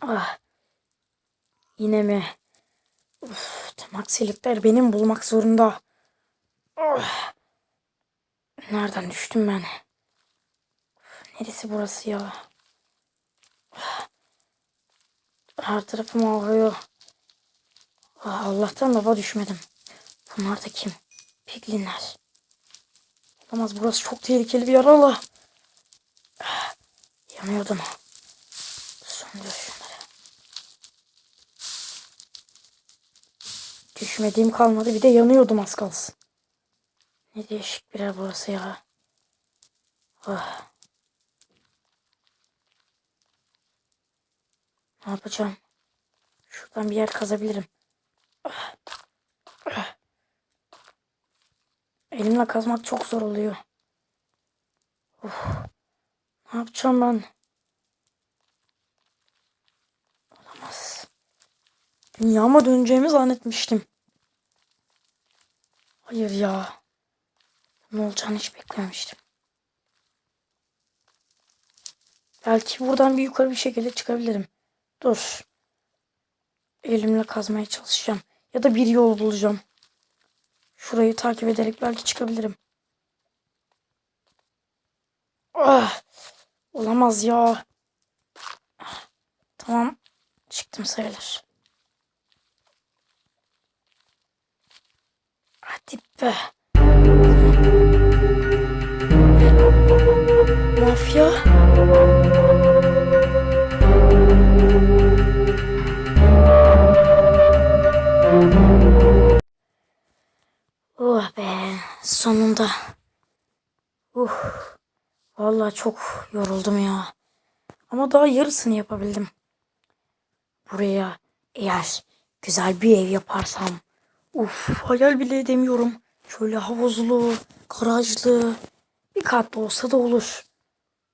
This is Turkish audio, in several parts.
Ah. Yine mi? Uf, tüm aksilikler benim bulmak zorunda. Ah. Nereden düştüm ben? Uf, neresi burası ya? Ah. Her tarafım ağrıyor. Ah, Allah'tan lava düşmedim. Bunlar da kim? Piglinler. Olamaz burası çok tehlikeli bir yer Allah. Ah, Yanıyordum. Söndür Düşmediğim kalmadı bir de yanıyordum az kalsın. Ne değişik bir yer burası ya. Ah. Ne yapacağım? Şuradan bir yer kazabilirim. Ah. Ah. Elimle kazmak çok zor oluyor. Of. Ne yapacağım ben? Olamaz. Dünyama döneceğimi zannetmiştim. Hayır ya. Ne olacağını hiç beklememiştim. Belki buradan bir yukarı bir şekilde çıkabilirim. Dur. Elimle kazmaya çalışacağım. Ya da bir yol bulacağım. Şurayı takip ederek belki çıkabilirim. Ah, olamaz ya. Tamam. Çıktım sayılır. Hadi be. Mafya. Oh be. Sonunda. Uh. Vallahi çok yoruldum ya. Ama daha yarısını yapabildim. Buraya eğer güzel bir ev yaparsam. Uf hayal bile edemiyorum. Şöyle havuzlu, garajlı. Bir kat da olsa da olur.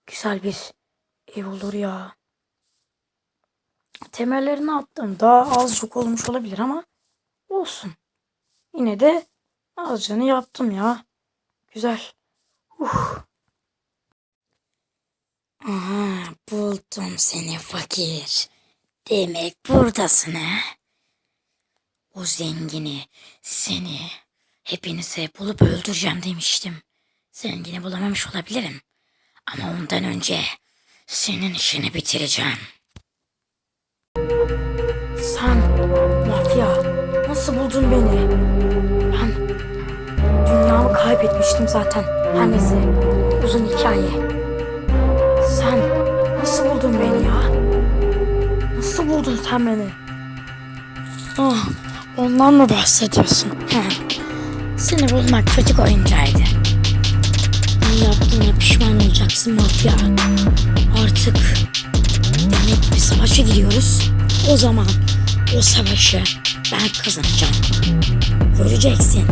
Güzel bir ev olur ya. Temellerini attım. Daha az çok olmuş olabilir ama olsun. Yine de azıcını yaptım ya. Güzel. Uh. Aha, buldum seni fakir. Demek buradasın ha? O zengini, seni, hepinizi bulup öldüreceğim demiştim. Zengini bulamamış olabilirim. Ama ondan önce senin işini bitireceğim. Sen mafya nasıl buldun beni? Ben dünyamı kaybetmiştim zaten. Her neyse uzun hikaye. Sen nasıl buldun beni ya? Nasıl buldun sen beni? Ah, ondan mı bahsediyorsun? He. Seni bulmak çocuk oyuncağıydı. Bunu yaptığına pişman olacaksın mafya. Artık demek bir savaşa giriyoruz. O zaman o savaşı ben kazanacağım. Göreceksin.